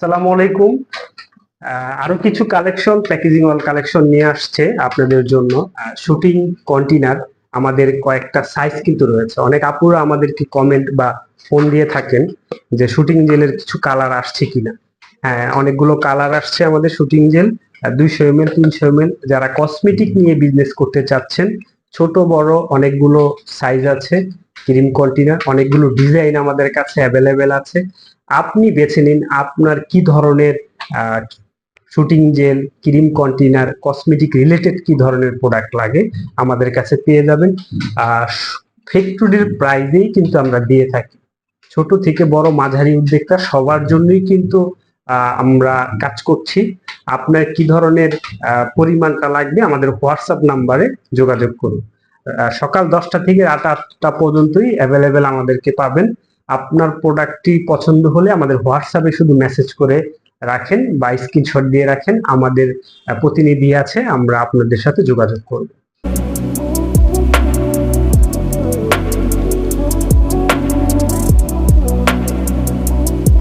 আসসালামু আলাইকুম। আরও কিছু কালেকশন প্যাকেজিং অল কালেকশন নিয়ে আসছে আপনাদের জন্য। শুটিং কন্টেনার আমাদের কয়েকটা সাইজ কিন্তু রয়েছে। অনেক আপুরা আমাদেরকে কমেন্ট বা ফোন দিয়ে থাকেন যে শুটিং জেলের কিছু কালার আসছে কিনা। হ্যাঁ অনেকগুলো কালার আসছে আমাদের শুটিং জেল দুইশো এম এল তিনশো এম এল যারা কসমেটিক নিয়ে বিজনেস করতে চাচ্ছেন, ছোট, বড় অনেকগুলো সাইজ আছে। ক্রিম কন্টেনার অনেকগুলো ডিজাইন আমাদের কাছে অ্যাভেলেবেল আছে। আপনি বেছে নিন আপনার কি ধরনের soothing gel, cream container cosmetic related কি ধরনের প্রোডাক্ট লাগে আমাদের কাছে পেয়ে যাবেন। ফ্যাক্টরির প্রাইজেই কিন্তু আমরা দিয়ে থাকি। ছোট থেকে বড় মাঝারি উদ্যোক্তা সবার জন্যই কিন্তু আমরা কাজ করছি। আপনার কি ধরনের পরিমাণটা লাগবে আমাদের হোয়াটসঅ্যাপ নাম্বারে যোগাযোগ করুন। সকাল দশটা থেকে রাত আটটা পর্যন্তই অ্যাভেলেবেল আমাদেরকে পাবেন। আপনার প্রোডাক্টটি পছন্দ হলে আমাদের হোয়াটসঅ্যাপে শুধু মেসেজ করে রাখেন বা স্ক্রিনশট দিয়ে রাখেন। আমাদের প্রতিনিধি আছে, আমরা আপনাদের সাথে যোগাযোগ করব।